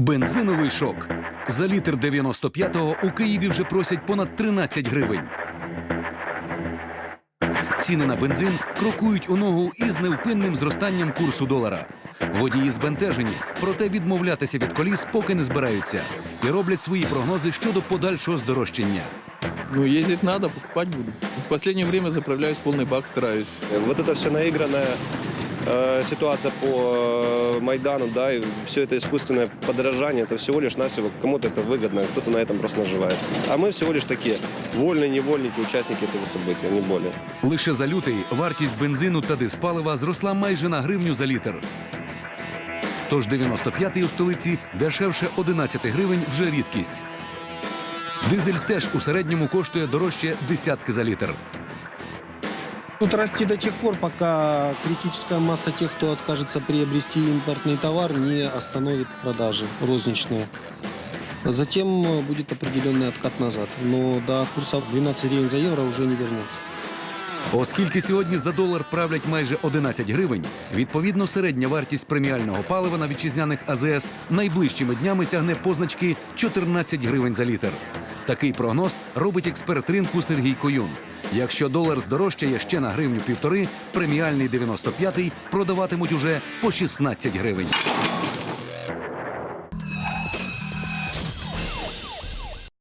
Бензиновий шок. За літр 95-го у Києві вже просять понад 13 гривень. Ціни на бензин крокують у ногу із невпинним зростанням курсу долара. Водії збентежені, проте відмовлятися від коліс поки не збираються і роблять свої прогнози щодо подальшого здорожчання. Ну, ездить надо, покупать буду. В последнее время заправляюсь полный бак, стараюсь. Вот это все наигранная э, ситуация по э, Майдану, да, и все это искусственное подорожание, это всего лишь навсего кому-то это выгодно, кто-то на этом просто наживается. А мы всего лишь такие вольные невольники, участники этого события, не более. Лише за лютий вартість бензину та диспалива зросла майже на гривню за літр. Тож 95-й у столиці дешевше 11 гривень вже рідкість. Дизель теж у середньому коштує дорожче десятки за літр. Будут расти до тех пор, пока критическая масса тех, кто откажется приобрести импортный товар, не остановит продажи розничные. Затем э, будет определенный откат назад. Но до курса 12 гривен за евро уже не вернется. Оскільки сьогодні за долар правлять майже 11 гривень, відповідно середня вартість преміального палива на вітчизняних АЗС найближчими днями сягне позначки 14 гривень за літр. Такий прогноз робить експерт ринку Сергій Коюн. Якщо долар здорожчає ще на гривню півтори, преміальний 95-й продаватимуть уже по 16 гривень.